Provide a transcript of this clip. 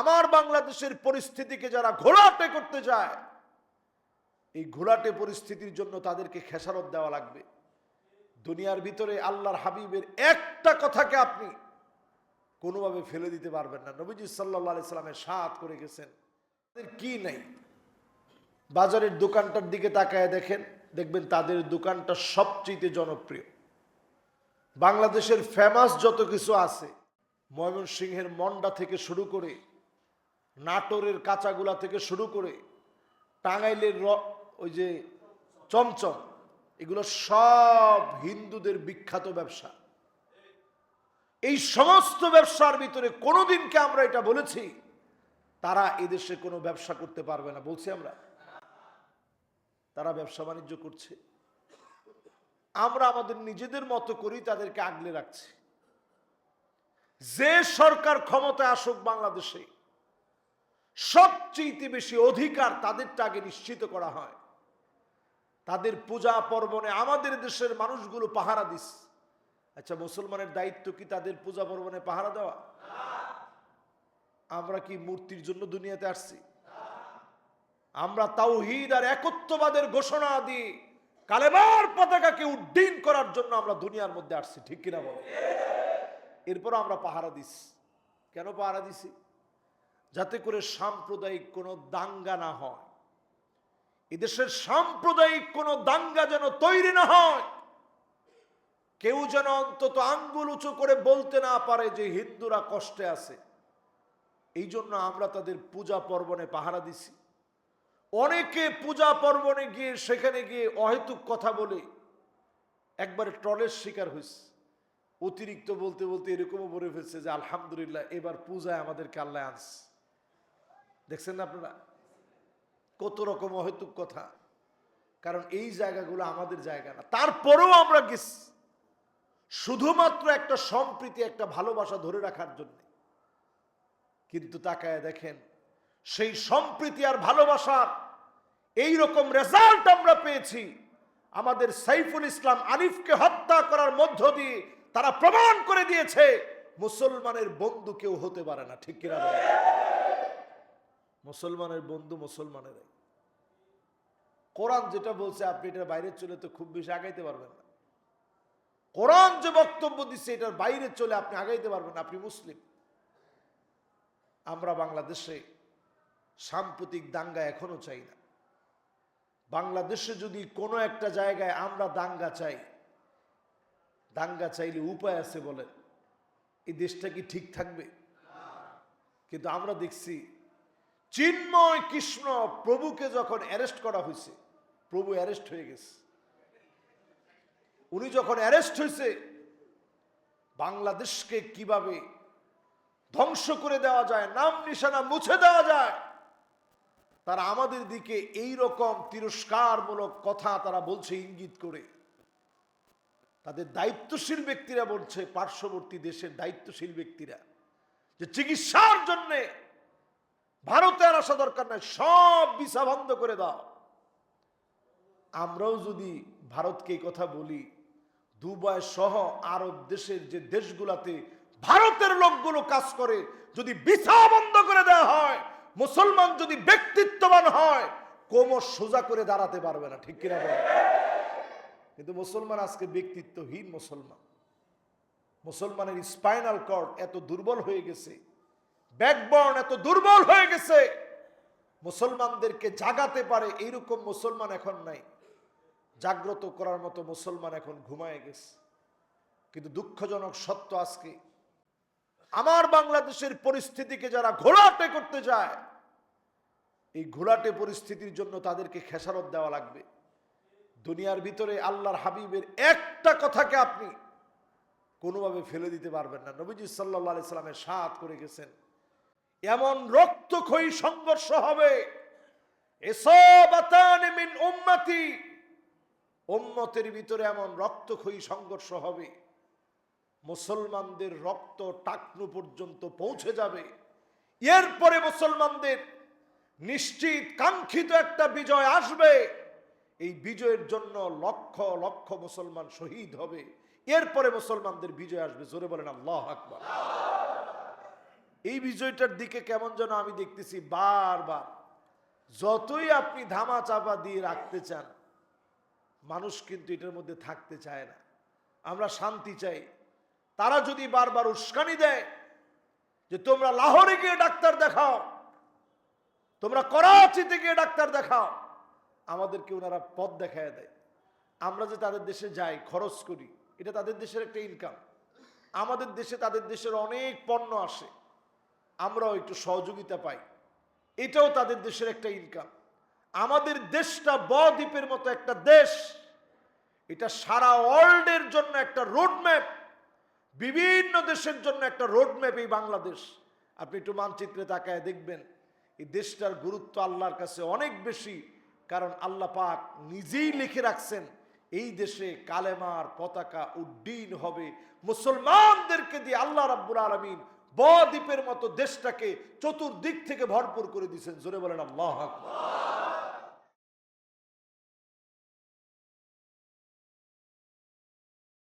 আমার বাংলাদেশের পরিস্থিতিকে যারা ঘোলাটে করতে যায় এই ঘোলাটে পরিস্থিতির জন্য তাদেরকে খেসারত দেওয়া লাগবে। দুনিয়ার ভিতরে আল্লাহর হাবিবের একটা কথাকে আপনি কোনোভাবে ফেলে দিতে পারবেন না। নবীজি সাল্লাহ সাল্লামের সাত করে গেছেন। তাদের কি নেই? বাজারের দোকানটার দিকে তাকায় দেখেন, দেখবেন তাদের দোকানটা সবচেয়ে জনপ্রিয়। বাংলাদেশের ফেমাস যত কিছু আছে, ময়মনসিংহের মন্ডা থেকে শুরু করে নাটোরের কাঁচাগুলা থেকে শুরু করে টাঙ্গাইলের ওই যে চমচম, এগুলো সব হিন্দুদের বিখ্যাত ব্যবসা। এই সমস্ত ব্যবসার ভিতরে কোনোদিনকে আমরা এটা বলেছি, তারা এদেশে কোনো ব্যবসা করতে পারবে না, বলছি আমরা। তারা ব্যবসা বাণিজ্য করছে। আমরা আমাদের নিজেদের মতো করি তাদেরকে আগলে রাখছি। যে সরকার ক্ষমতায় আসুক বাংলাদেশে সবচেয়ে বেশি অধিকার তাদেরটা আগে নিশ্চিত করা হয়। তাদের পূজা পর্বণে আমাদের দেশের মানুষগুলো পাহারা দিস। আচ্ছা মুসলমানের দায়িত্ব কি তাদের পূজা পর্বণে পাহারা দেওয়া? আমরা কি মূর্তির জন্য দুনিয়াতে আসছি? আমরা তাওহিদ আর একত্ববাদের ঘোষণা দিয়ে কালেমার পতাকাকে উড্ডীন করার জন্য আমরা দুনিয়ার মধ্যে আসছি, ঠিক কিনা বলো? এরপর আমরা পাহারা দিস। কেন পাহারা দিছি? যাতে করে সাম্প্রদায়িক কোনো দাঙ্গা না হয়। এদেশের সাম্প্রদায়িক কোনো দাঙ্গা যেন তৈরি না হয়। কেউ যেন অন্তত আঙ্গুল উঁচু করে বলতে না পারে যে হিন্দুরা কষ্টে আছে। এই জন্য আমরা তাদের পূজা পর্বণে পাহারা দিছি। অনেকে পূজা পর্বণে গিয়ে সেখানে গিয়ে অহেতুক কথা বলে একবারে ট্রলের শিকার হয়েছে অতিরিক্ত বলতে বলতে এরকমও বলে ফেলছে যে আলহামদুলিল্লাহ এবার পূজায় আমাদেরকে আল্লাহ আনছে। দেখছেন না আপনারা? কত রকম অহেতুক কথা। কারণ এই জায়গাগুলো আমাদের জায়গা না। তারপরেও আমরা গেছি শুধুমাত্র একটা সম্প্রীতি, একটা ভালোবাসা ধরে রাখার জন্য। কিন্তু তাকায় দেখেন, সেই সম্প্রীতি আর ভালোবাসার এই রকম রেজাল্ট আমরা পেয়েছি, আমাদের সাইফুল ইসলাম আরিফকে হত্যা করার মধ্য দিয়ে তারা প্রমাণ করে দিয়েছে, মুসলমানের বন্ধু কেউ হতে পারে না, ঠিক কিনা? মুসলমানের বন্ধু মুসলমানেরাই। কোরআন যেটা বলছে আপনি এটার বাইরে চলে তো খুব বেশি আগাইতে পারবেন না। কোরআন যে বক্তব্য দিচ্ছে এটার বাইরে চলে আপনি আগাইতে পারবেন না, আপনি মুসলিম। আমরা বাংলাদেশে সাম্প্রতিক দাঙ্গা এখনও চাই না। বাংলাদেশে যদি কোনো একটা জায়গায় আমরা দাঙ্গা চাই দাঙ্গা চাইলে উপায় আছে বলেন। এই দেশটা কি ঠিক থাকবে? কিন্তু আমরা দেখছি চিন্ময় কৃষ্ণ প্রভুকে যখন অ্যারেস্ট করা হয়েছে, প্রভু অ্যারেস্ট হয়ে গেছে। উনি যখন অ্যারেস্ট হয়েছে, বাংলাদেশকে কীভাবে ধ্বংস করে দেওয়া যায়, নাম নিশানা মুছে দেওয়া যায়, তারা আমাদের দিকে এই রকম তিরস্কারমূলক কথা তারা বলছে, ইঙ্গিত করে। তাদের দায়িত্বশীল ব্যক্তিরা বলছে, পার্শ্ববর্তী দেশের দায়িত্বশীল ব্যক্তিরা, যে চিকিৎসার জন্যে ভারতে আর আসা দরকার নাই, সব ভিসা বন্ধ করে দাও। আমরাও যদি ভারতকে এই কথা বলি, দুবাই সহ আরব দেশের যে দেশগুলাতে ভারতের লোকগুলো কাজ করে, যদি ভিসা বন্ধ করে দেওয়া হয়, মুসলমান যদি ব্যক্তিত্ববান হয়, কোমর সোজা করে দাঁড়াতে পারবে না, ঠিক কিনা কিন্তু মুসলমান আজকে ব্যক্তিত্বহীন মুসলমান। মুসলমানের স্পাইনাল কর্ড এত দুর্বল হয়ে গেছে ব্যাকবর্ন এত দুর্বল হয়ে গেছে। মুসলমানদেরকে জাগাতে পারে এইরকম মুসলমান এখন নাই। জাগ্রত করার মতো মুসলমান এখন ঘুমায় গেছে। কিন্তু দুঃখজনক সত্য আজকে, আমার বাংলাদেশের পরিস্থিতিকে যারা ঘোলাটে করতে যায় এই ঘোলাটে পরিস্থিতির জন্য তাদেরকে খেসারত দেওয়া লাগবে। দুনিয়ার ভিতরে আল্লাহর হাবিবের একটা কথাকে আপনি কোনোভাবে ফেলে দিতে পারবেন না। নবীজি সাল্লাহ সাল্লামের সাত করে গেছেন। এমন রক্তক্ষয়ী সংঘর্ষ হবে। উম্মতের ভিতরে এমন রক্তক্ষয়ী সংঘর্ষ হবে। মুসলমানদের রক্ত টাকনু পর্যন্ত পৌঁছে যাবে। এরপরে মুসলমানদের নিশ্চিত, কাঙ্ক্ষিত একটা বিজয় আসবে। এই বিজয়ের জন্য লক্ষ লক্ষ মুসলমান শহীদ হবে। এরপরে মুসলমানদের বিজয় আসবে। জোরে বলেন আল্লাহ আকবার। এই বিজয়টার দিকে কেমন যেন আমি দেখতেছি বারবার। যতই আপনি ধামা চাপা দিয়ে রাখতে চান, মানুষ কিন্তু এটার মধ্যে থাকতে চায় না। আমরা শান্তি চাই। তারা যদি বারবার উস্কানি দেয় যে, তোমরা লাহোরে গিয়ে ডাক্তার দেখাও, তোমরা করাচিতে গিয়ে ডাক্তার দেখাও, আমাদেরকে ওনারা পথ দেখায় দেয়। আমরা যে তাদের দেশে যাই, খরচ করি, এটা তাদের দেশের একটা ইনকাম আমাদের দেশে তাদের দেশের অনেক পণ্য আসে। আমরাও একটু সহযোগিতা পাই। এটাও তাদের দেশের একটা ইনকাম আমাদের দেশটা বদ্বীপের মতো একটা দেশ, এটা সারা ওয়ার্ল্ডের জন্য একটা রোডম্যাপ বিভিন্ন দেশের জন্য একটা রোডম্যাপ এই বাংলাদেশ। আপনি একটু মানচিত্রে তাকায় দেখবেন, এই দেশটার গুরুত্ব আল্লাহর কাছে অনেক বেশি, কারণ আল্লাহ পাক নিজেই লিখে রাখছেন, এই দেশে কালেমার পতাকা উড্ডীন হবে। মুসলমানদেরকে দিয়ে আল্লাহ রাব্বুল আলমিন বদ্বীপের মতো দেশটাকে চতুর্দিক থেকে ভরপুর করে দিয়েছেন জোরে বলেন আল্লাহ আকবার।